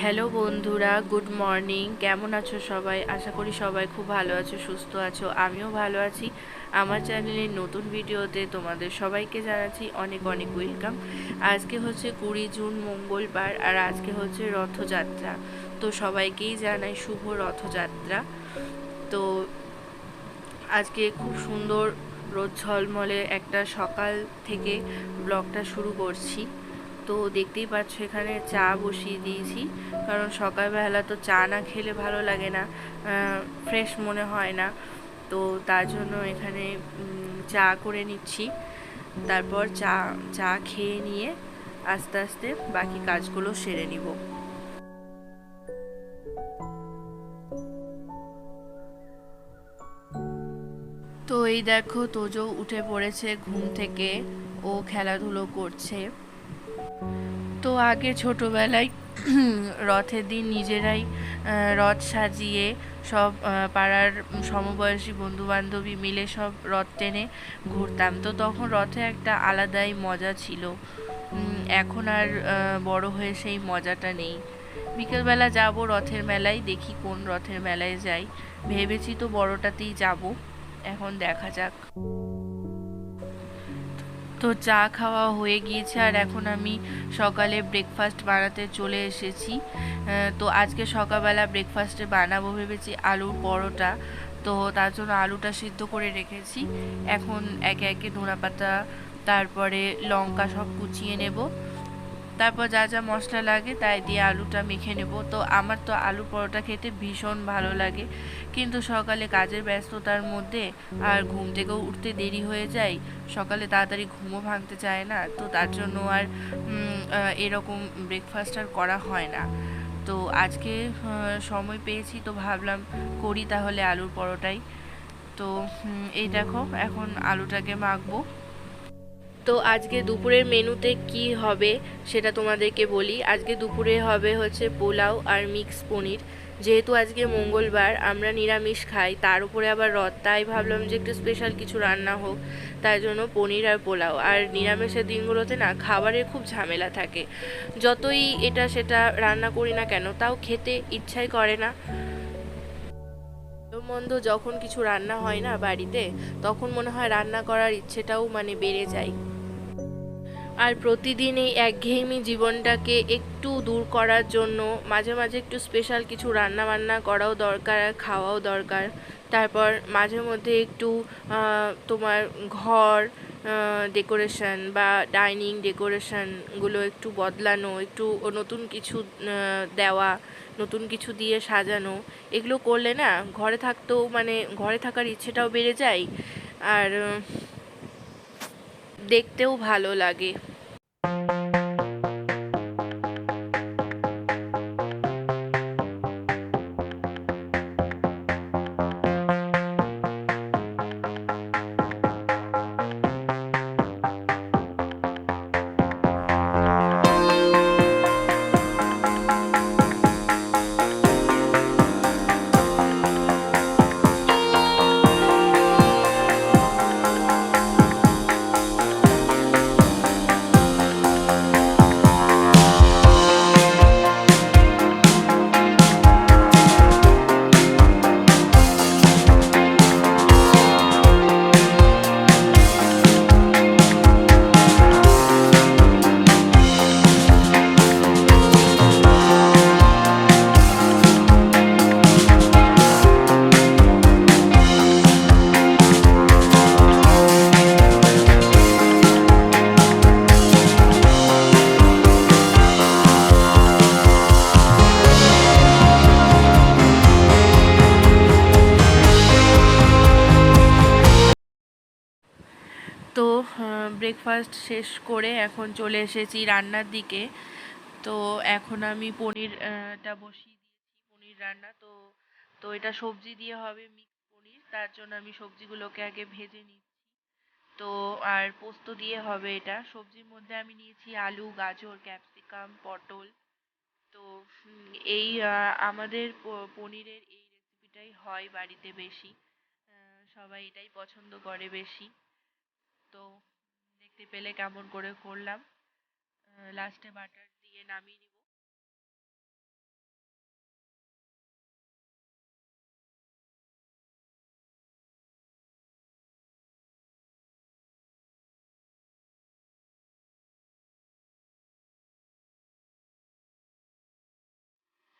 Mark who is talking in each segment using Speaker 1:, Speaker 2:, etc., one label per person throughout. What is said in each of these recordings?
Speaker 1: Hello বন্ধুরা, good morning. কেমন আছো সবাই? আশা করি সবাই খুব ভালো আছো, সুস্থ আছো। আমিও ভালো আছি। আমার চ্যানেলের নতুন ভিডিওতে তোমাদের সবাইকে জানাচ্ছি অনেক অনেক ওয়েলকাম আজকে হচ্ছে কুড়ি জুন, মঙ্গলবার, আর আজকে হচ্ছে রথযাত্রা। তো সবাইকেই জানাই শুভ রথযাত্রা। তো আজকে খুব সুন্দর রোদ ঝলমলে একটা সকাল থেকে ব্লগটা শুরু করছি। তো দেখতেই পাচ্ছ এখানে চা বসিয়ে দিয়েছি। কারণ সকালবেলা তো চা না খেলে ভালো লাগে না ফ্রেশ মনে হয় না। তো তার জন্য এখানে চা করে নিচ্ছি। তারপর চা চা খেয়ে নিয়ে আস্তে আস্তে বাকি কাজগুলো সেরে নিব। তো এই দেখো, তোজো উঠে পড়েছে ঘুম থেকে। ও খেলাধুলো করছে। তো আগে ছোটবেলায় রথের দিন নিজেরাই রথ সাজিয়ে সব পাড়ার সমবয়সী বন্ধু বান্ধবী মিলে সব রথ টেনে ঘুরতাম। তো তখন রথে একটা আলাদাই মজা ছিল। এখন আর বড় হয়ে সেই মজাটা নেই। বিকেলবেলা যাব রথের মেলায়, দেখি কোন রথের মেলায় যাই। ভেবেছি তো বড়টাতেই যাব। এখন দেখা যাক। তো চা খাওয়া হয়ে গিয়েছে আর এখন আমি সকালে ব্রেকফাস্ট বানাতে চলে এসেছি। তো আজকে সকালবেলা ব্রেকফাস্টে বানাবো ভেবেছি আলুর পরোটা। তো তার জন্য আলুটা সিদ্ধ করে রেখেছি। এখন একে একে ধনা পাতা তারপরে লঙ্কা সব কুচিয়ে নেব। তারপর যা যা মশলা লাগে তাই দিয়ে আলুটা মেখে নেব। তো আমার তো আলু পরোটা খেতে ভীষণ ভালো লাগে। কিন্তু সকালে কাজের ব্যস্ততার মধ্যে আর ঘুম থেকেও উঠতে দেরি হয়ে যায়। সকালে তাড়াতাড়ি ঘুমও ভাঙতে চায় না। তো তার জন্য আর এরকম ব্রেকফাস্ট আর করা হয় না। তো আজকে সময় পেয়েছি তো ভাবলাম করি তাহলে আলুর পরোটাই। তো এই দেখো, এখন আলুটাকে মাখবো। তো আজকে দুপুরের মেনুতে কি হবে সেটা তোমাদেরকে বলি। আজকে দুপুরে হবে হচ্ছে পোলাও আর মিক্স পনির। যেহেতু আজকে মঙ্গলবার, আমরা নিরামিষ খাই, তার উপরে আবার রথ। তাই ভাবলাম যে একটু স্পেশাল কিছু রান্না হোক, তাই জন্য পনির আর পোলাও। আর নিরামিষের দিনগুলোতে না, খাবারের খুব ঝামেলা থাকে। যতই এটা সেটা রান্না করি না কেন, তাও খেতে ইচ্ছাই করে না। মন্দ যখন কিছু রান্না হয় না বাড়িতে, তখন মনে হয় রান্না করার ইচ্ছেটাও মানে বেড়ে যায়। আর প্রতিদিন এই একঘেয়েমি জীবনটাকে একটু দূর করার জন্য মাঝে মাঝে একটু স্পেশাল কিছু রান্না বান্না করাও দরকার আর খাওয়াও দরকার। তারপর মাঝে মধ্যে একটু তোমার ঘর ডেকোরেশন বা ডাইনিং ডেকোরেশনগুলো একটু বদলানো, একটু নতুন কিছু দেওয়া, নতুন কিছু দিয়ে সাজানো, এগুলো করলে না ঘরে থাকতেও মানে ঘরে থাকার ইচ্ছেটাও বেড়ে যায়। আর দেখতেও ভালো লাগে। ব্রেকফাস্ট শেষ করে এখন চলে এসেছি রান্নার দিকে। তো এখন আমি পনিরটা বসিয়ে দিয়েছি, পনির রান্না। তো তো এটা সবজি দিয়ে হবে মিক্স পনির, তার জন্য আমি সবজিগুলোকে আগে ভেজে নিচ্ছি। তো, আর পোস্ত দিয়ে হবে এটা। সবজির মধ্যে আমি নিয়েছি আলু, গাজর, ক্যাপসিকাম, পটল। তো এই আমাদের পনিরের এই রেসিপিটাই হয় বাড়িতে বেশি। সবাই এটাই পছন্দ করে বেশি। তো দেখতে পেলে কেমন করে করলাম। লাস্টে বাটার দিয়ে নামিয়ে নিব।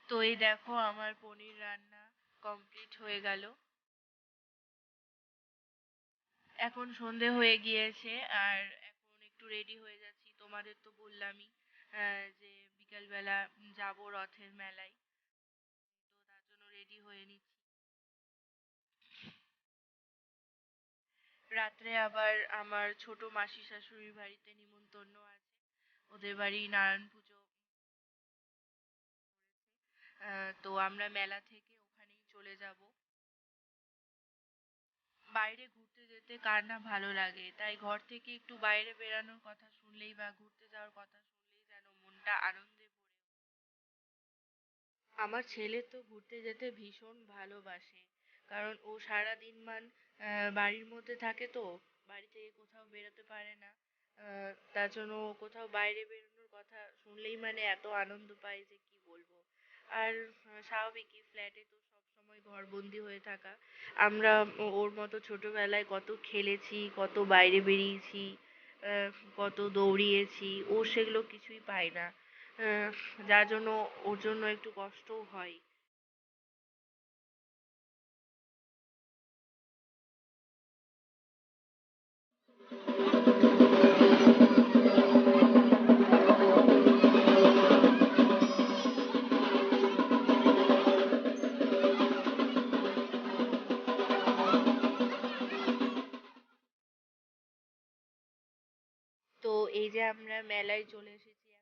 Speaker 1: তো এই দেখো আমার পনির রান্না কমপ্লিট হয়ে গেল। এখন সন্ধে হয়ে গিয়েছে আর একটু রেডি হয়ে যাচ্ছি। তোমাদের তো বললামই যে বিকালবেলা যাব রথের মেলায়। তো তার জন্য রেডি হয়ে নিচ্ছি। রাত্রে আবার আমার ছোট মাসি শাশুড়ির বাড়িতে নিমন্ত্রণ আছে। ওদের বাড়ি নারায়ণ পুজো তো আমরা মেলা থেকে ওখানেই চলে যাব। বাইরে যেতে কার না ভালো লাগে? তাই ঘর থেকে একটু বাইরে বেরানোর কথা শুনলেই বা ঘুরতে যাওয়ার কথা শুনলেই যেন মনটা আনন্দে ভরে। আমার ছেলে তো ঘুরতে যেতে ভীষণ ভালোবাসে। কারণ ও সারা দিন মান বাড়ির মধ্যে থাকে তো, বাড়ি থেকে কোথাও বেরোতে পারে না। তার জন্য ও কোথাও বাইরে বেরোনোর কথা শুনলেই মানে এত আনন্দ পায় যে কি বলব। আর, স্বাভাবিকই ফ্ল্যাটে তো ঘরবন্দি হয়ে থাকা। আমরা ওর মতো ছোটবেলায় কত খেলেছি, কত বাইরে বেরিয়েছি কত দৌড়িয়েছি, ও সেগুলো কিছুই পায় না। যার জন্য, ওর জন্য একটু কষ্টও হয়। তো এই যে আমরা মেলায় চলে এসেছি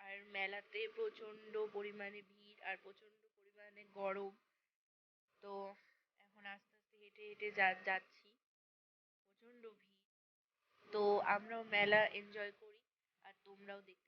Speaker 1: আর মেলাতে প্রচণ্ড পরিমাণে ভিড় আর প্রচণ্ড পরিমাণে গরম। তো এখন আস্তে আস্তে হেঁটে হেঁটে যা, যাচ্ছি। প্রচণ্ড ভিড়। তো আমরাও মেলা এনজয় করি, আর তোমরাও দেখতে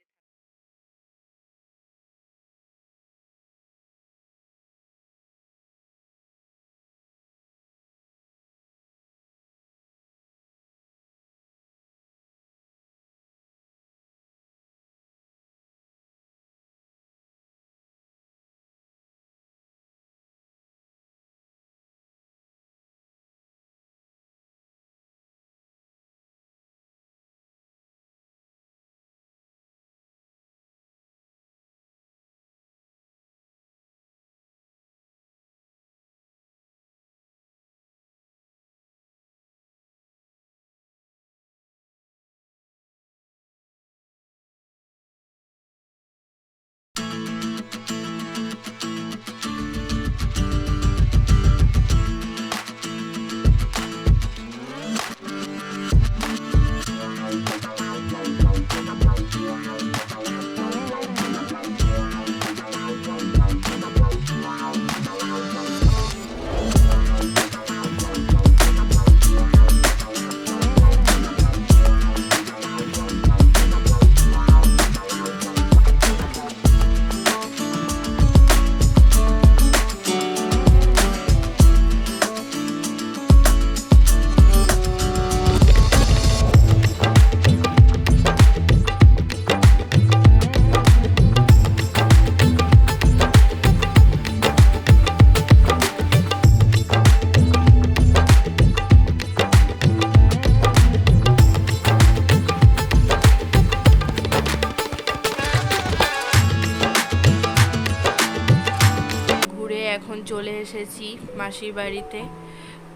Speaker 1: এখন চলে এসেছি মাসির বাড়িতে।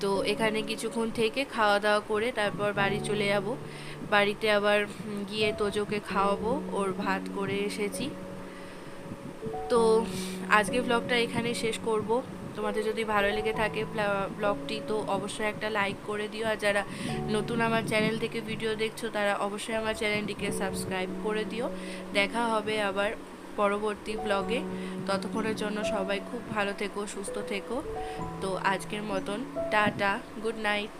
Speaker 1: তো এখানে কিছুক্ষণ থেকে খাওয়া দাওয়া করে তারপর বাড়ি চলে যাব। বাড়িতে আবার গিয়ে তোজোকে খাওয়াবো, ওর ভাত করে এসেছি। তো আজকে ব্লগটা এখানে শেষ করব। তোমাদের যদি ভালো লেগে থাকে ব্লগটি তো অবশ্যই একটা লাইক করে দিও। আর যারা নতুন আমার চ্যানেল থেকে ভিডিও দেখছ, তারা অবশ্যই আমার চ্যানেলটিকে সাবস্ক্রাইব করে দিও। দেখা হবে আবার পরবর্তী ব্লগে ততক্ষণের জন্য সবাই খুব ভালো থেকো, সুস্থ থেকো। তো আজকের মতন, টাটা গুড নাইট